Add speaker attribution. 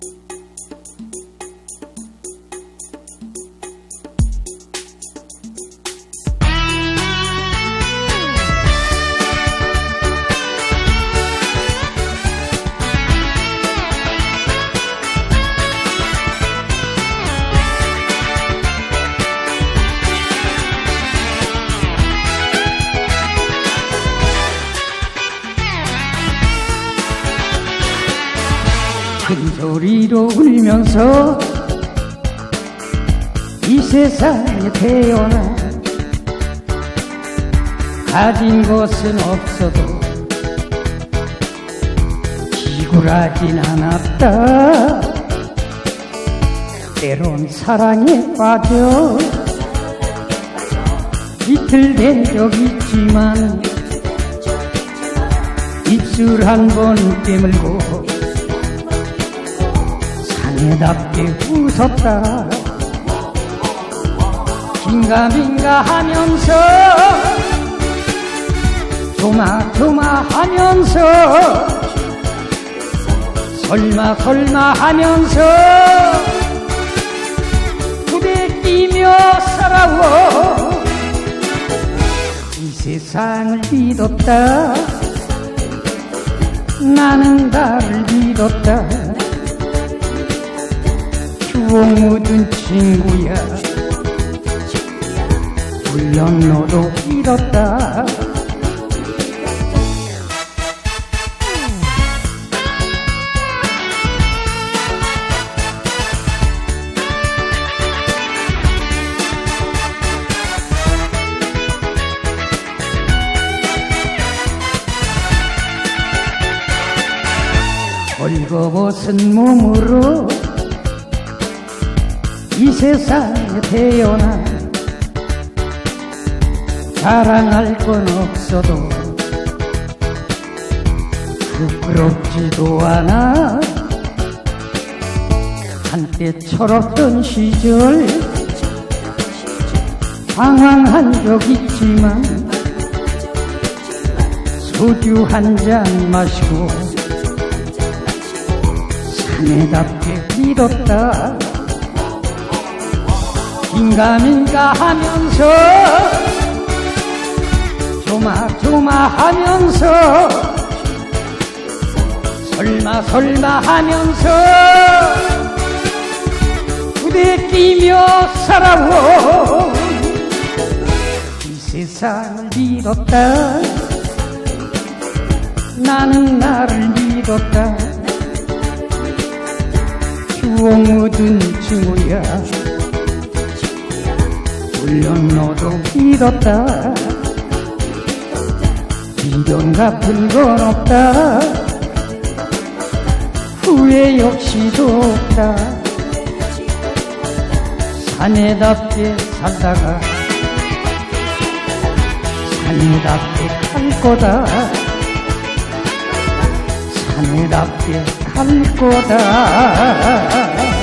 Speaker 1: Thank you. 큰 소리로 울면서 이 세상에 태어나 가진 것은 없어도 기굴하진 않았다. 때론 사랑에 빠져 이틀 된 적 있지만 입술 한 번 깨물고 사내답게 웃었다. 긴가민가 하면서 조마조마 하면서 설마 설마 하면서 부대 끼며 살아오 이 세상을 믿었다. 나는 나를 믿었다 추억 묻은 친구야. 물론 너도 믿었다. 벌거벗은 몸으로 이 세상에 태어나 자랑할 건 없어도 부끄럽지도 않아. 한때 철없던 시절 방황한 적 있지만 소주 한 잔 마시고 사내답게 믿었다 긴가민가 하면서 조마조마 하면서 설마 설마 하면서 부대 끼며 살아오 이 세상을 믿었다. 나는 나를 믿었다. 추억 묻은 친구야 물론 너도 믿었다. 미련 같은 건 없다. 후회 역시도 없다. 사내답게 살다가 사내답게 갈 거다. 사내답게 갈 거다